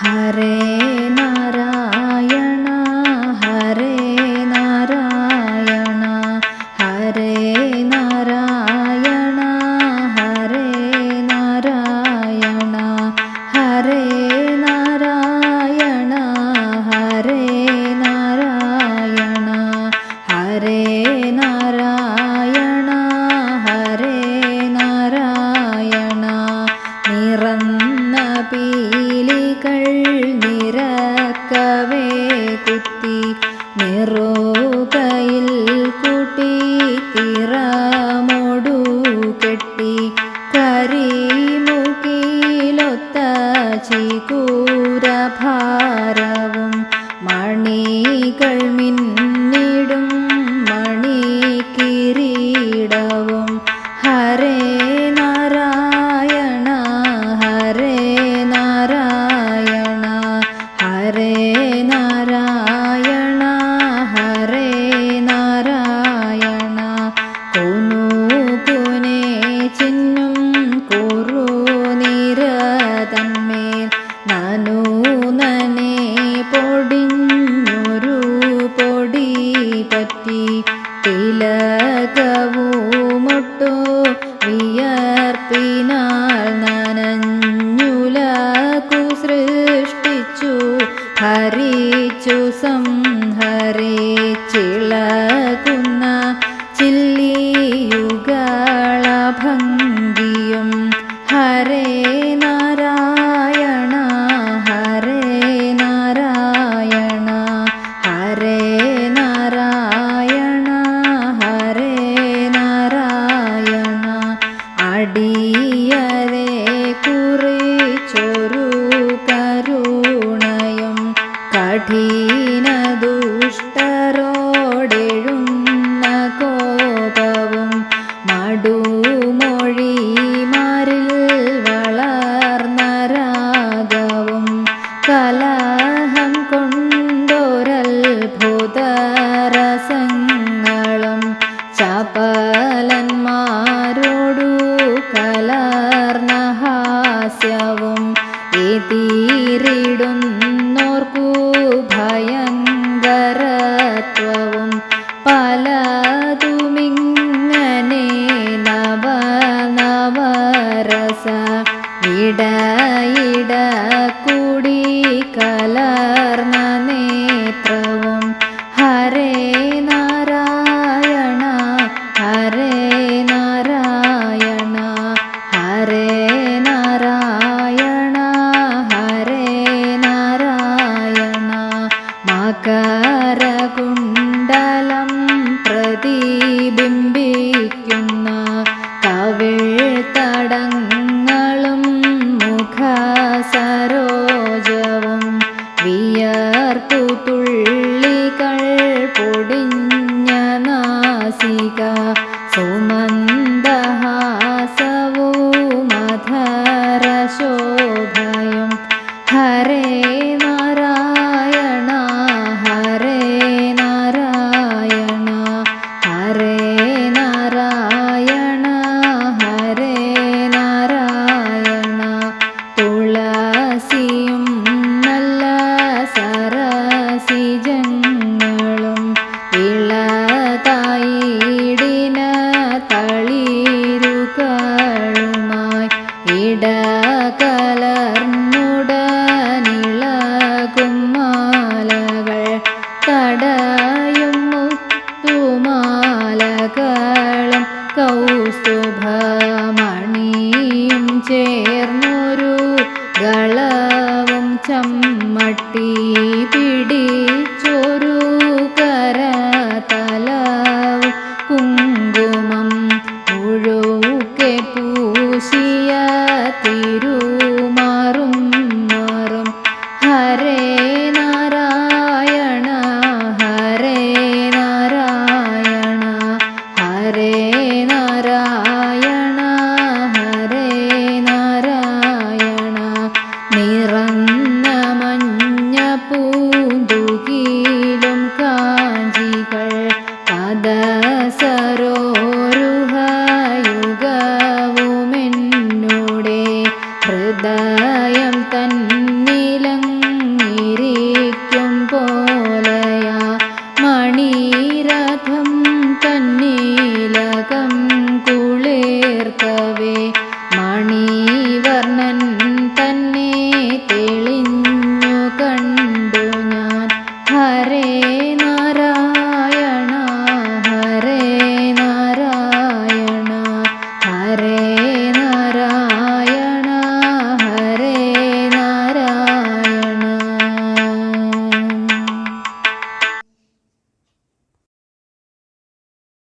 हरे കൾ നിറക്കവേ കുത്തി നിറോകയിൽ കൂട്ടി തിറമോടു കെട്ടി കരീ Elena. വളരെ ചിളകുന്ന ചില്ലിയുകളഭംഗിയും ഹരേ നാരായണ ഹരേ നാരായണ ഹരേ നാരായണ ഹരേ നാരായണ. അടി തീരിടുന്നോർക്കു ഭയങ്കരത്വവും പലതുമിങ്ങനെ നവ നവരസ ഇടയിട കൂടി കലർന്ന നേത്രവും ഹരേ हरे ഒരു ഗളവും ചമ്മട്ടി പിടി अहम्